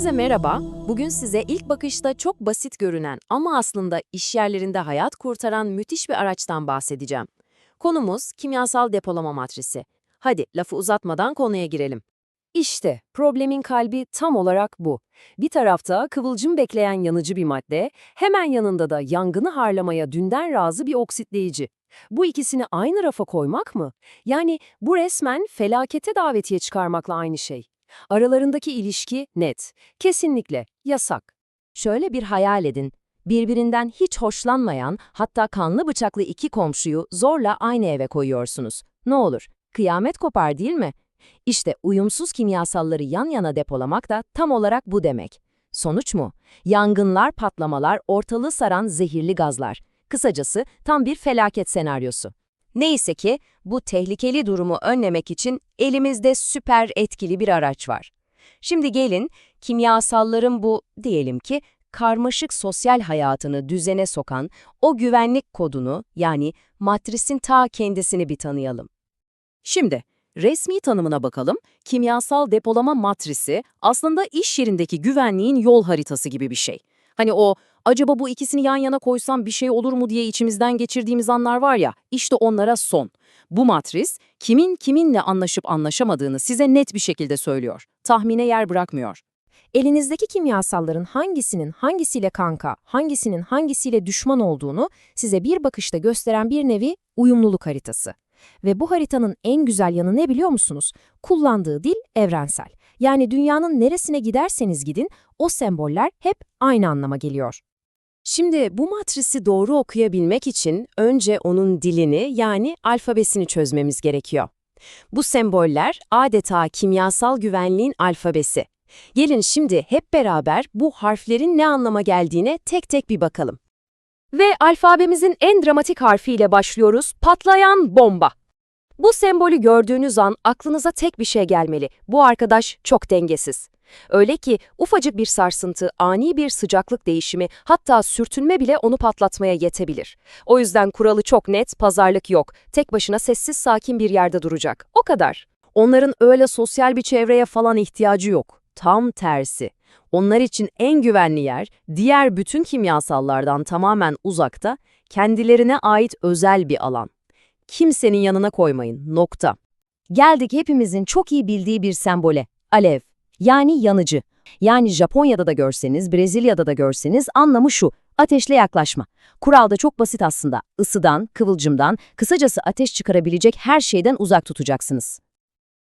Herkese merhaba. Bugün size ilk bakışta çok basit görünen ama aslında iş yerlerinde hayat kurtaran müthiş bir araçtan bahsedeceğim. Konumuz kimyasal depolama matrisi. Hadi lafı uzatmadan konuya girelim. İşte problemin kalbi tam olarak bu. Bir tarafta kıvılcım bekleyen yanıcı bir madde, hemen yanında da yangını harlamaya dünden razı bir oksitleyici. Bu ikisini aynı rafa koymak mı? Yani bu resmen felakete davetiye çıkarmakla aynı şey. Aralarındaki ilişki net, kesinlikle yasak. Şöyle bir hayal edin. Birbirinden hiç hoşlanmayan, hatta kanlı bıçaklı iki komşuyu zorla aynı eve koyuyorsunuz. Ne olur? Kıyamet kopar değil mi? İşte uyumsuz kimyasalları yan yana depolamak da tam olarak bu demek. Sonuç mu? Yangınlar, patlamalar, ortalığı saran zehirli gazlar. Kısacası tam bir felaket senaryosu. Neyse ki bu tehlikeli durumu önlemek için elimizde süper etkili bir araç var. Şimdi gelin kimyasalların bu diyelim ki karmaşık sosyal hayatını düzene sokan o güvenlik kodunu yani matrisin ta kendisini bir tanıyalım. Şimdi resmi tanımına bakalım. Kimyasal depolama matrisi aslında iş yerindeki güvenliğin yol haritası gibi bir şey. Hani o acaba bu ikisini yan yana koysam bir şey olur mu diye içimizden geçirdiğimiz anlar var ya, işte onlara son. Bu matris kimin kiminle anlaşıp anlaşamadığını size net bir şekilde söylüyor. Tahmine yer bırakmıyor. Elinizdeki kimyasalların hangisinin hangisiyle kanka, hangisinin hangisiyle düşman olduğunu size bir bakışta gösteren bir nevi uyumluluk haritası. Ve bu haritanın en güzel yanı ne biliyor musunuz? Kullandığı dil evrensel. Yani dünyanın neresine giderseniz gidin, o semboller hep aynı anlama geliyor. Şimdi bu matrisi doğru okuyabilmek için önce onun dilini yani alfabesini çözmemiz gerekiyor. Bu semboller adeta kimyasal güvenliğin alfabesi. Gelin şimdi hep beraber bu harflerin ne anlama geldiğine tek tek bir bakalım. Ve alfabemizin en dramatik harfiyle başlıyoruz, patlayan bomba. Bu sembolü gördüğünüz an aklınıza tek bir şey gelmeli. Bu arkadaş çok dengesiz. Öyle ki ufacık bir sarsıntı, ani bir sıcaklık değişimi, hatta sürtünme bile onu patlatmaya yetebilir. O yüzden kuralı çok net, pazarlık yok. Tek başına sessiz sakin bir yerde duracak. O kadar. Onların öyle sosyal bir çevreye falan ihtiyacı yok. Tam tersi. Onlar için en güvenli yer, diğer bütün kimyasallardan tamamen uzakta, kendilerine ait özel bir alan. Kimsenin yanına koymayın, nokta. Geldik hepimizin çok iyi bildiği bir sembole, alev. Yani yanıcı. Yani Japonya'da da görseniz, Brezilya'da da görseniz anlamı şu, ateşle yaklaşma. Kural da çok basit aslında. Isıdan, kıvılcımdan, kısacası ateş çıkarabilecek her şeyden uzak tutacaksınız.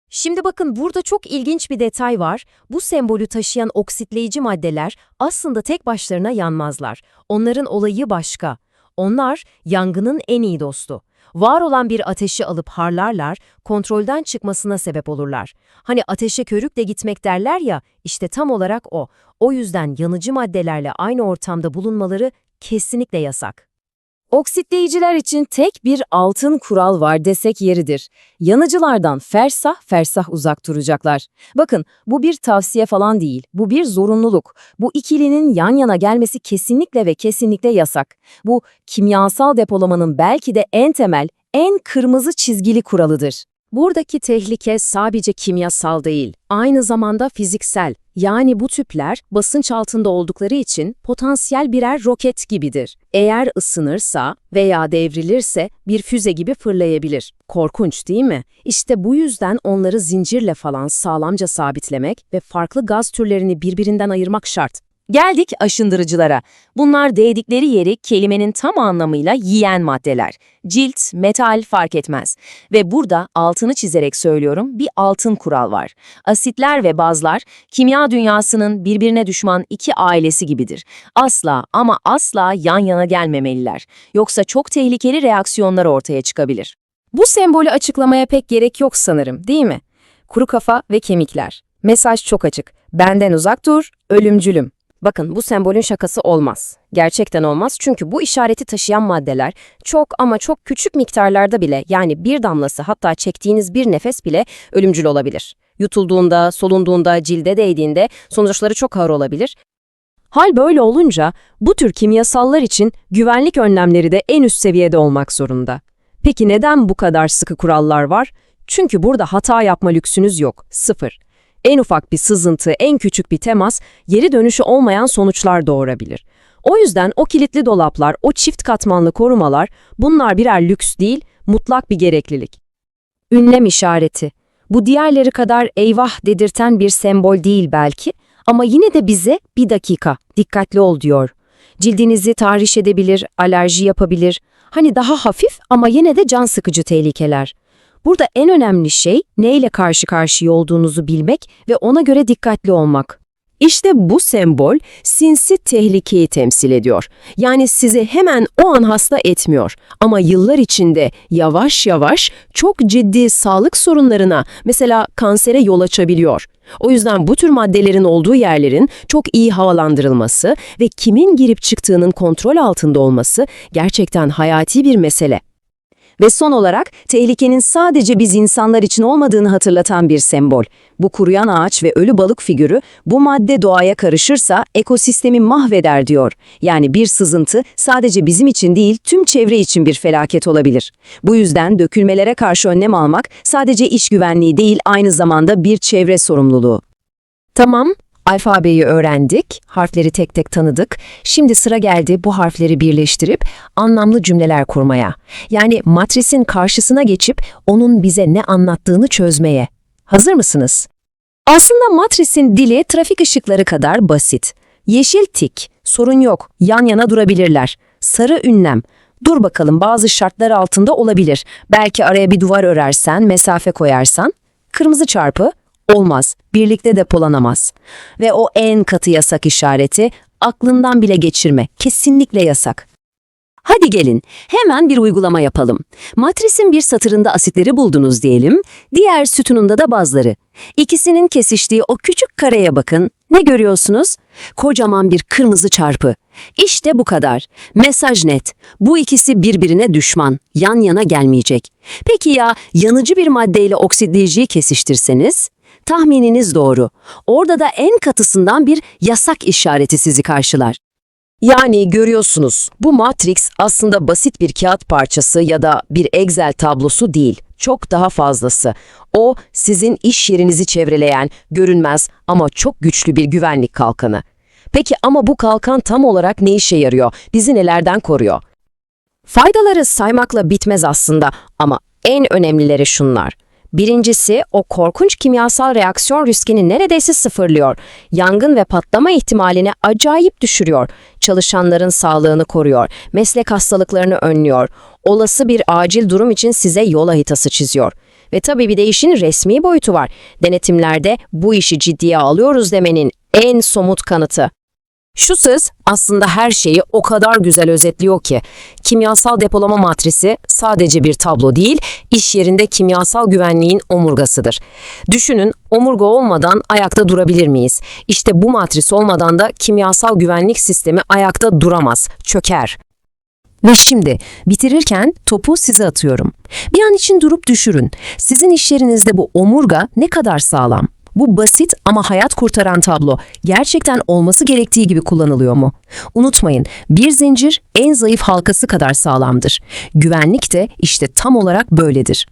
Şimdi bakın burada çok ilginç bir detay var. Bu sembolü taşıyan oksitleyici maddeler aslında tek başlarına yanmazlar. Onların olayı başka. Onlar yangının en iyi dostu. Var olan bir ateşi alıp harlarlar, kontrolden çıkmasına sebep olurlar. Hani ateşe körükle gitmek derler ya, işte tam olarak o. O yüzden yanıcı maddelerle aynı ortamda bulunmaları kesinlikle yasak. Oksitleyiciler için tek bir altın kural var desek yeridir. Yanıcılardan fersah fersah uzak duracaklar. Bakın bu bir tavsiye falan değil, bu bir zorunluluk. Bu ikilinin yan yana gelmesi kesinlikle ve kesinlikle yasak. Bu kimyasal depolamanın belki de en temel, en kırmızı çizgili kuralıdır. Buradaki tehlike sadece kimyasal değil, aynı zamanda fiziksel. Yani bu tüpler basınç altında oldukları için potansiyel birer roket gibidir. Eğer ısınırsa veya devrilirse bir füze gibi fırlayabilir. Korkunç değil mi? İşte bu yüzden onları zincirle falan sağlamca sabitlemek ve farklı gaz türlerini birbirinden ayırmak şart. Geldik aşındırıcılara. Bunlar değdikleri yeri kelimenin tam anlamıyla yiyen maddeler. Cilt, metal fark etmez. Ve burada altını çizerek söylüyorum bir altın kural var. Asitler ve bazlar kimya dünyasının birbirine düşman iki ailesi gibidir. Asla ama asla yan yana gelmemeliler. Yoksa çok tehlikeli reaksiyonlar ortaya çıkabilir. Bu sembolü açıklamaya pek gerek yok sanırım, değil mi? Kuru kafa ve kemikler. Mesaj çok açık. Benden uzak dur, ölümcülüm. Bakın bu sembolün şakası olmaz. Gerçekten olmaz çünkü bu işareti taşıyan maddeler çok ama çok küçük miktarlarda bile yani bir damlası hatta çektiğiniz bir nefes bile ölümcül olabilir. Yutulduğunda, solunduğunda, cilde değdiğinde sonuçları çok ağır olabilir. Hal böyle olunca bu tür kimyasallar için güvenlik önlemleri de en üst seviyede olmak zorunda. Peki neden bu kadar sıkı kurallar var? Çünkü burada hata yapma lüksünüz yok, sıfır. En ufak bir sızıntı, en küçük bir temas geri dönüşü olmayan sonuçlar doğurabilir. O yüzden o kilitli dolaplar, o çift katmanlı korumalar bunlar birer lüks değil, mutlak bir gereklilik. Ünlem işareti. Bu diğerleri kadar eyvah dedirten bir sembol değil belki ama yine de bize bir dakika, dikkatli ol diyor. Cildinizi tahriş edebilir, alerji yapabilir. Hani daha hafif ama yine de can sıkıcı tehlikeler. Burada en önemli şey neyle karşı karşıya olduğunuzu bilmek ve ona göre dikkatli olmak. İşte bu sembol sinsi tehlikeyi temsil ediyor. Yani sizi hemen o an hasta etmiyor ama yıllar içinde yavaş yavaş çok ciddi sağlık sorunlarına mesela kansere yol açabiliyor. O yüzden bu tür maddelerin olduğu yerlerin çok iyi havalandırılması ve kimin girip çıktığının kontrol altında olması gerçekten hayati bir mesele. Ve son olarak tehlikenin sadece biz insanlar için olmadığını hatırlatan bir sembol. Bu kuruyan ağaç ve ölü balık figürü bu madde doğaya karışırsa ekosistemi mahveder diyor. Yani bir sızıntı sadece bizim için değil tüm çevre için bir felaket olabilir. Bu yüzden dökülmelere karşı önlem almak sadece iş güvenliği değil aynı zamanda bir çevre sorumluluğu. Tamam, alfabeyi öğrendik, harfleri tek tek tanıdık. Şimdi sıra geldi bu harfleri birleştirip anlamlı cümleler kurmaya. Yani matrisin karşısına geçip onun bize ne anlattığını çözmeye. Hazır mısınız? Aslında matrisin dili trafik ışıkları kadar basit. Yeşil tik, sorun yok, yan yana durabilirler. Sarı ünlem, dur bakalım bazı şartlar altında olabilir. Belki araya bir duvar örersen, mesafe koyarsan. Kırmızı çarpı, olmaz, birlikte depolanamaz. Ve o en katı yasak işareti, aklından bile geçirme, kesinlikle yasak. Hadi gelin, hemen bir uygulama yapalım. Matrisin bir satırında asitleri buldunuz diyelim, diğer sütununda da bazları. İkisinin kesiştiği o küçük kareye bakın. Ne görüyorsunuz? Kocaman bir kırmızı çarpı. İşte bu kadar. Mesaj net. Bu ikisi birbirine düşman. Yan yana gelmeyecek. Peki ya yanıcı bir maddeyle oksitleyiciyi kesiştirseniz? Tahmininiz doğru. Orada da en katısından bir yasak işareti sizi karşılar. Yani görüyorsunuz, bu Matrix aslında basit bir kağıt parçası ya da bir Excel tablosu değil. Çok daha fazlası. O, sizin iş yerinizi çevreleyen, görünmez ama çok güçlü bir güvenlik kalkanı. Peki ama bu kalkan tam olarak ne işe yarıyor? Bizi nelerden koruyor? Faydaları saymakla bitmez aslında ama en önemlileri şunlar. Birincisi o korkunç kimyasal reaksiyon riskini neredeyse sıfırlıyor. Yangın ve patlama ihtimalini acayip düşürüyor. Çalışanların sağlığını koruyor. Meslek hastalıklarını önlüyor. Olası bir acil durum için size yol haritası çiziyor. Ve tabii bir de işin resmi boyutu var. Denetimlerde bu işi ciddiye alıyoruz demenin en somut kanıtı. Şu söz aslında her şeyi o kadar güzel özetliyor ki, kimyasal depolama matrisi sadece bir tablo değil, iş yerinde kimyasal güvenliğin omurgasıdır. Düşünün, omurga olmadan ayakta durabilir miyiz? İşte bu matris olmadan da kimyasal güvenlik sistemi ayakta duramaz, çöker. Ve şimdi bitirirken topu size atıyorum. Bir an için durup düşürün. Sizin iş yerinizde bu omurga ne kadar sağlam? Bu basit ama hayat kurtaran tablo gerçekten olması gerektiği gibi kullanılıyor mu? Unutmayın, bir zincir en zayıf halkası kadar sağlamdır. Güvenlik de işte tam olarak böyledir.